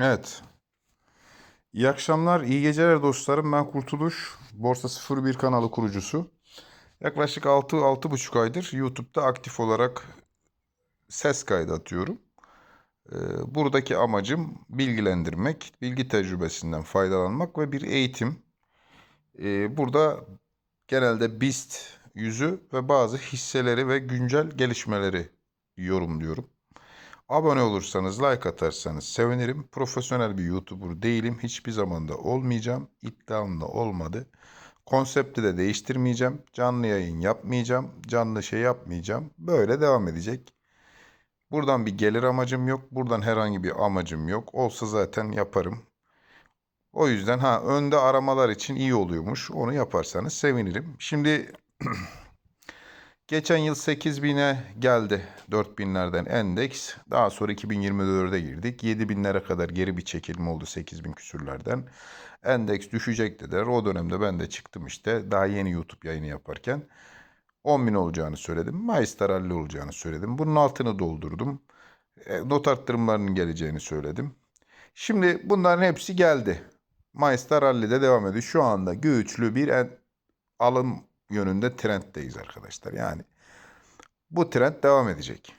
Evet. İyi akşamlar, iyi geceler dostlarım. Ben Kurtuluş, Borsa 01 kanalı kurucusu. Yaklaşık 6-6,5 aydır YouTube'da aktif olarak ses kaydı atıyorum. Ee, Buradaki amacım bilgilendirmek, bilgi tecrübesinden faydalanmak ve bir eğitim. Ee, Burada genelde BIST yüzü ve bazı hisseleri ve güncel gelişmeleri yorumluyorum. Abone olursanız, like atarsanız sevinirim. Profesyonel bir YouTuber değilim. Hiçbir zaman da olmayacağım. İddiam da olmadı. Konsepti de değiştirmeyeceğim. Canlı yayın yapmayacağım. Canlı şey yapmayacağım. Böyle devam edecek. Buradan bir gelir amacım yok. Buradan herhangi bir amacım yok. Olsa zaten yaparım. O yüzden ha önde aramalar için iyi oluyormuş. Onu yaparsanız sevinirim. Şimdi Geçen yıl 8000'e geldi 4000'lerden endeks. Daha sonra 2024'e girdik. 7000'lere kadar geri bir çekilme oldu 8000 küsürlerden. Endeks düşecek dediler. O dönemde ben de çıktım işte. Daha yeni YouTube yayını yaparken. 10.000 olacağını söyledim. Mayıs'ta rally olacağını söyledim. Bunun altını doldurdum. E, not arttırımlarının geleceğini söyledim. Şimdi bunların hepsi geldi. Mayıs'ta rally'de devam ediyor. Şu anda güçlü bir alım yönünde trenddeyiz arkadaşlar. Yani bu trend devam edecek.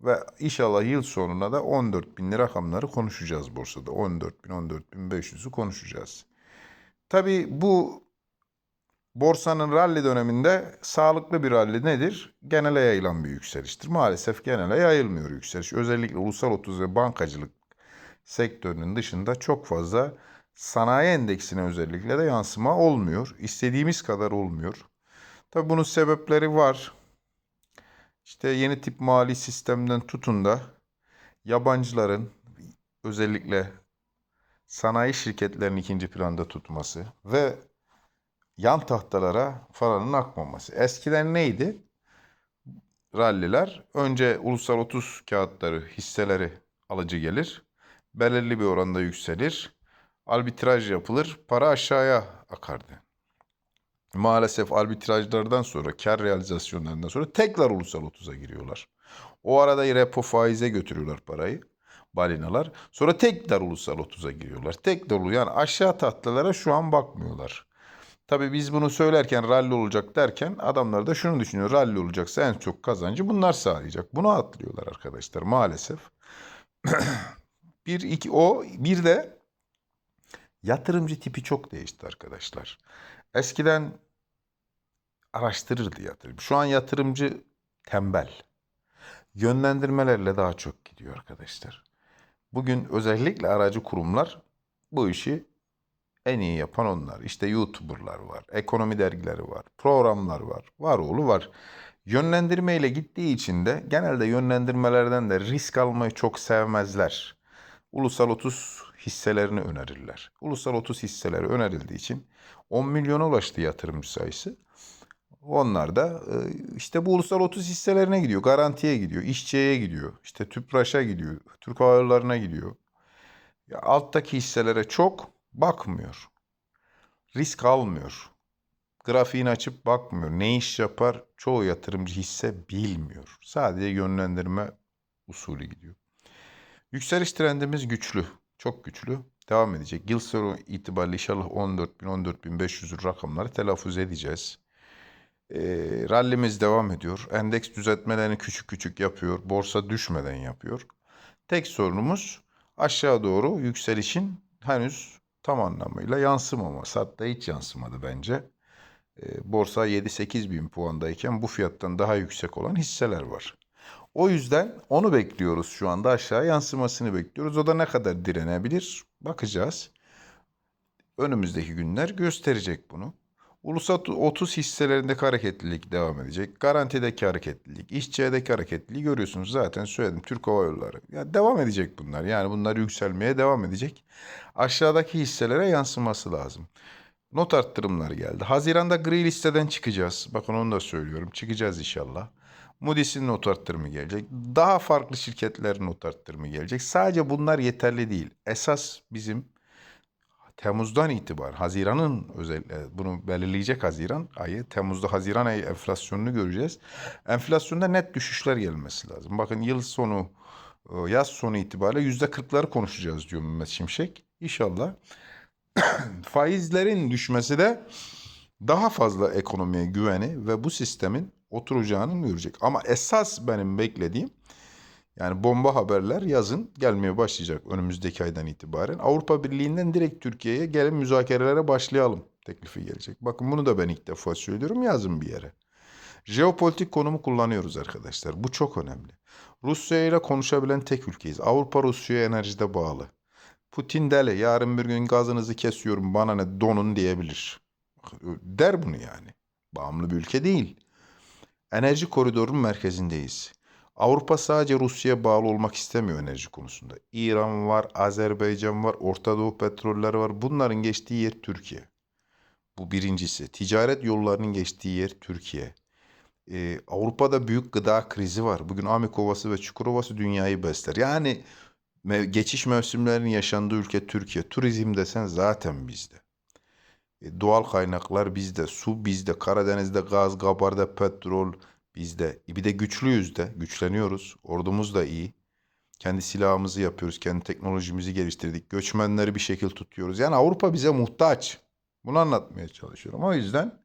Ve inşallah yıl sonuna da 14 bin rakamları konuşacağız borsada. 14 bin, 14 bin 500'ü konuşacağız. Tabii bu borsanın rally döneminde sağlıklı bir rally nedir? Genele yayılan bir yükseliştir. Maalesef genele yayılmıyor yükseliş. Özellikle ulusal 30 ve bankacılık sektörünün dışında çok fazla sanayi endeksine özellikle de yansıma olmuyor. İstediğimiz kadar olmuyor. Tabii bunun sebepleri var. İşte yeni tip mali sistemden tutun da yabancıların özellikle sanayi şirketlerinin ikinci planda tutması ve yan tahtalara paranın akmaması. Eskiden neydi? Ralliler önce ulusal 30 kağıtları, hisseleri alıcı gelir. Belirli bir oranda yükselir. Arbitraj yapılır. Para aşağıya akardı. Maalesef arbitrajlardan sonra, kar realizasyonlarından sonra tekrar ulusal 30'a giriyorlar. O arada repo faize götürüyorlar parayı. Balinalar. Sonra tekrar ulusal 30'a giriyorlar. Tekrar oluyor. Yani aşağı tahtalara şu an bakmıyorlar. Tabii biz bunu söylerken rally olacak derken adamlar da şunu düşünüyor. Rally olacaksa en çok kazancı bunlar sağlayacak. Bunu atlıyorlar arkadaşlar maalesef. bir iki o bir de yatırımcı tipi çok değişti arkadaşlar. Eskiden araştırırdı yatırım. Şu an yatırımcı tembel. Yönlendirmelerle daha çok gidiyor arkadaşlar. Bugün özellikle aracı kurumlar bu işi en iyi yapan onlar. İşte YouTuber'lar var, ekonomi dergileri var, programlar var, var oğlu var. Yönlendirmeyle gittiği için de genelde yönlendirmelerden de risk almayı çok sevmezler. Ulusal 30 hisselerini önerirler. Ulusal 30 hisseleri önerildiği için 10 milyona ulaştı yatırımcı sayısı. Onlar da e, işte bu ulusal 30 hisselerine gidiyor, garantiye gidiyor, işçiye gidiyor, işte Tüpraş'a gidiyor, Türk Hava Yolları'na gidiyor. Ya alttaki hisselere çok bakmıyor. Risk almıyor. Grafiğini açıp bakmıyor. Ne iş yapar? Çoğu yatırımcı hisse bilmiyor. Sadece yönlendirme usulü gidiyor. Yükseliş trendimiz güçlü. Çok güçlü. Devam edecek. Yıl sonu itibariyle inşallah 14.000-14.500 rakamları telaffuz edeceğiz. E, rallimiz devam ediyor. Endeks düzeltmelerini küçük küçük yapıyor. Borsa düşmeden yapıyor. Tek sorunumuz aşağı doğru yükselişin henüz tam anlamıyla yansımaması. Hatta hiç yansımadı bence. E, borsa 7-8 bin puandayken bu fiyattan daha yüksek olan hisseler var. O yüzden onu bekliyoruz şu anda aşağı yansımasını bekliyoruz. O da ne kadar direnebilir bakacağız. Önümüzdeki günler gösterecek bunu. Ulusal 30 hisselerindeki hareketlilik devam edecek. Garantideki hareketlilik, işçiyedeki hareketliliği görüyorsunuz zaten söyledim. Türk Hava Yolları. Ya devam edecek bunlar. Yani bunlar yükselmeye devam edecek. Aşağıdaki hisselere yansıması lazım. Not arttırımları geldi. Haziranda gri listeden çıkacağız. Bakın onu da söylüyorum. Çıkacağız inşallah. Moody's'in not arttırımı gelecek. Daha farklı şirketlerin not arttırımı gelecek. Sadece bunlar yeterli değil. Esas bizim Temmuz'dan itibaren Haziran'ın özellikle bunu belirleyecek Haziran ayı. Temmuz'da Haziran ayı enflasyonunu göreceğiz. Enflasyonda net düşüşler gelmesi lazım. Bakın yıl sonu e, yaz sonu itibariyle yüzde kırkları konuşacağız diyor Mehmet Şimşek. İnşallah. Faizlerin düşmesi de daha fazla ekonomiye güveni ve bu sistemin oturacağını görecek. Ama esas benim beklediğim yani bomba haberler yazın gelmeye başlayacak önümüzdeki aydan itibaren. Avrupa Birliği'nden direkt Türkiye'ye gelin müzakerelere başlayalım teklifi gelecek. Bakın bunu da ben ilk defa söylüyorum yazın bir yere. Jeopolitik konumu kullanıyoruz arkadaşlar. Bu çok önemli. Rusya ile konuşabilen tek ülkeyiz. Avrupa Rusya'ya enerjide bağlı. Putin deli yarın bir gün gazınızı kesiyorum bana ne donun diyebilir. Der bunu yani. Bağımlı bir ülke değil. Enerji koridorunun merkezindeyiz. Avrupa sadece Rusya'ya bağlı olmak istemiyor enerji konusunda. İran var, Azerbaycan var, Orta Doğu petrolleri var. Bunların geçtiği yer Türkiye. Bu birincisi. Ticaret yollarının geçtiği yer Türkiye. Ee, Avrupa'da büyük gıda krizi var. Bugün Amikovası ve Çukurovası dünyayı besler. Yani geçiş mevsimlerinin yaşandığı ülke Türkiye. Turizm desen zaten bizde. E, doğal kaynaklar bizde. Su bizde. Karadeniz'de gaz, Gabar'da petrol bizde. E, bir de güçlüyüz de. Güçleniyoruz. Ordumuz da iyi. Kendi silahımızı yapıyoruz. Kendi teknolojimizi geliştirdik. Göçmenleri bir şekil tutuyoruz. Yani Avrupa bize muhtaç. Bunu anlatmaya çalışıyorum. O yüzden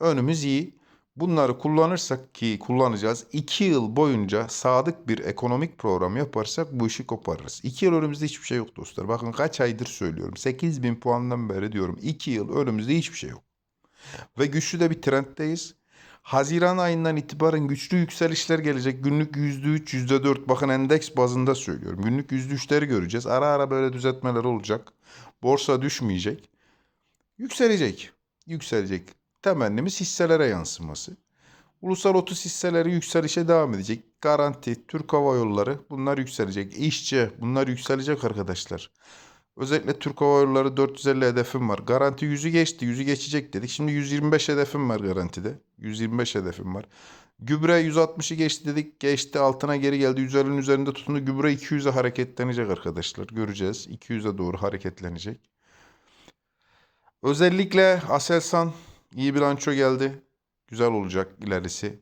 önümüz iyi. Bunları kullanırsak ki kullanacağız. iki yıl boyunca sadık bir ekonomik program yaparsak bu işi koparırız. İki yıl önümüzde hiçbir şey yok dostlar. Bakın kaç aydır söylüyorum. 8 bin puandan beri diyorum. iki yıl önümüzde hiçbir şey yok. Ve güçlü de bir trenddeyiz. Haziran ayından itibaren güçlü yükselişler gelecek. Günlük %3, %4 bakın endeks bazında söylüyorum. Günlük %3'leri göreceğiz. Ara ara böyle düzeltmeler olacak. Borsa düşmeyecek. Yükselecek. Yükselecek. Temennimiz hisselere yansıması. Ulusal 30 hisseleri yükselişe devam edecek. Garanti, Türk Hava Yolları bunlar yükselecek. İşçi bunlar yükselecek arkadaşlar. Özellikle Türk Hava Yolları 450 hedefim var. Garanti 100'ü geçti. 100'ü geçecek dedik. Şimdi 125 hedefim var garantide. 125 hedefim var. Gübre 160'ı geçti dedik. Geçti altına geri geldi. 150'nin üzerinde tutundu. Gübre 200'e hareketlenecek arkadaşlar. Göreceğiz. 200'e doğru hareketlenecek. Özellikle Aselsan iyi bilanço geldi. Güzel olacak ilerisi.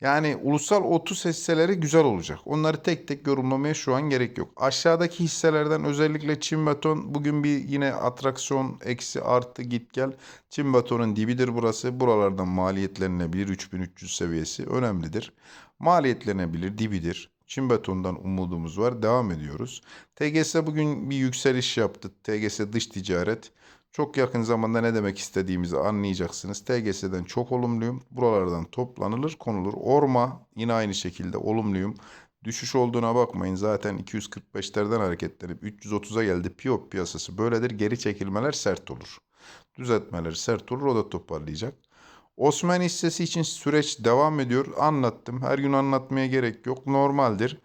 Yani ulusal 30 hisseleri güzel olacak. Onları tek tek yorumlamaya şu an gerek yok. Aşağıdaki hisselerden özellikle Çin Beton bugün bir yine atraksiyon eksi artı git gel. Çin Beton'un dibidir burası. Buralardan maliyetlenilebilir 3300 seviyesi önemlidir. Maliyetlenebilir dibidir. Çin Beton'dan umudumuz var. Devam ediyoruz. TGS bugün bir yükseliş yaptı. TGS dış ticaret. Çok yakın zamanda ne demek istediğimizi anlayacaksınız. TGS'den çok olumluyum. Buralardan toplanılır, konulur. Orma yine aynı şekilde olumluyum. Düşüş olduğuna bakmayın. Zaten 245'lerden hareketlenip 330'a geldi. Piyop piyasası böyledir. Geri çekilmeler sert olur. Düzeltmeler sert olur. O da toparlayacak. Osman hissesi için süreç devam ediyor. Anlattım. Her gün anlatmaya gerek yok. Normaldir.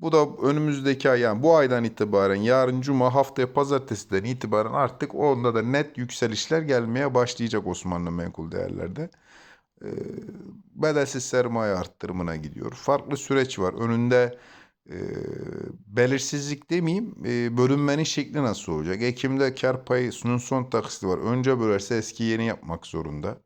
Bu da önümüzdeki ay yani bu aydan itibaren yarın cuma haftaya pazartesiden itibaren artık onda da net yükselişler gelmeye başlayacak Osmanlı menkul değerlerde. Ee, bedelsiz sermaye arttırımına gidiyor. Farklı süreç var. Önünde e, belirsizlik demeyeyim e, bölünmenin şekli nasıl olacak? Ekim'de kar payının son taksiti var. Önce bölerse eski yeni yapmak zorunda.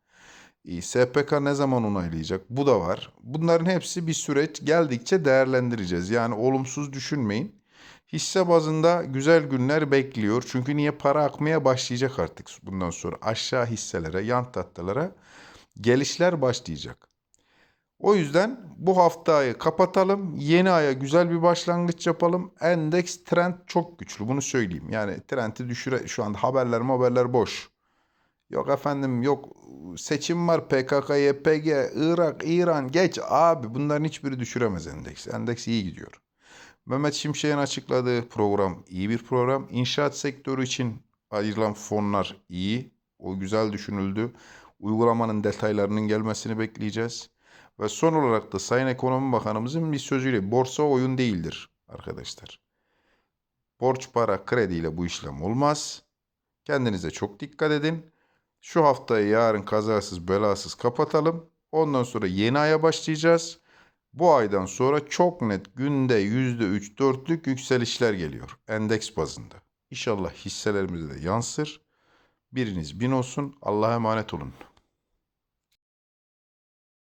SPK ne zaman onaylayacak? Bu da var. Bunların hepsi bir süreç geldikçe değerlendireceğiz. Yani olumsuz düşünmeyin. Hisse bazında güzel günler bekliyor. Çünkü niye para akmaya başlayacak artık bundan sonra aşağı hisselere, yan tatlılara gelişler başlayacak. O yüzden bu haftayı kapatalım. Yeni aya güzel bir başlangıç yapalım. Endeks trend çok güçlü. Bunu söyleyeyim. Yani trendi düşüre şu anda haberler haberler boş. Yok efendim yok seçim var PKK, YPG, Irak, İran geç abi bunların hiçbiri düşüremez endeks. Endeks iyi gidiyor. Mehmet Şimşek'in açıkladığı program iyi bir program. İnşaat sektörü için ayrılan fonlar iyi. O güzel düşünüldü. Uygulamanın detaylarının gelmesini bekleyeceğiz. Ve son olarak da Sayın Ekonomi Bakanımızın bir sözüyle borsa oyun değildir arkadaşlar. Borç para krediyle bu işlem olmaz. Kendinize çok dikkat edin. Şu haftayı yarın kazasız belasız kapatalım. Ondan sonra yeni aya başlayacağız. Bu aydan sonra çok net günde %3 4'lük yükselişler geliyor endeks bazında. İnşallah hisselerimize de yansır. Biriniz bin olsun. Allah'a emanet olun.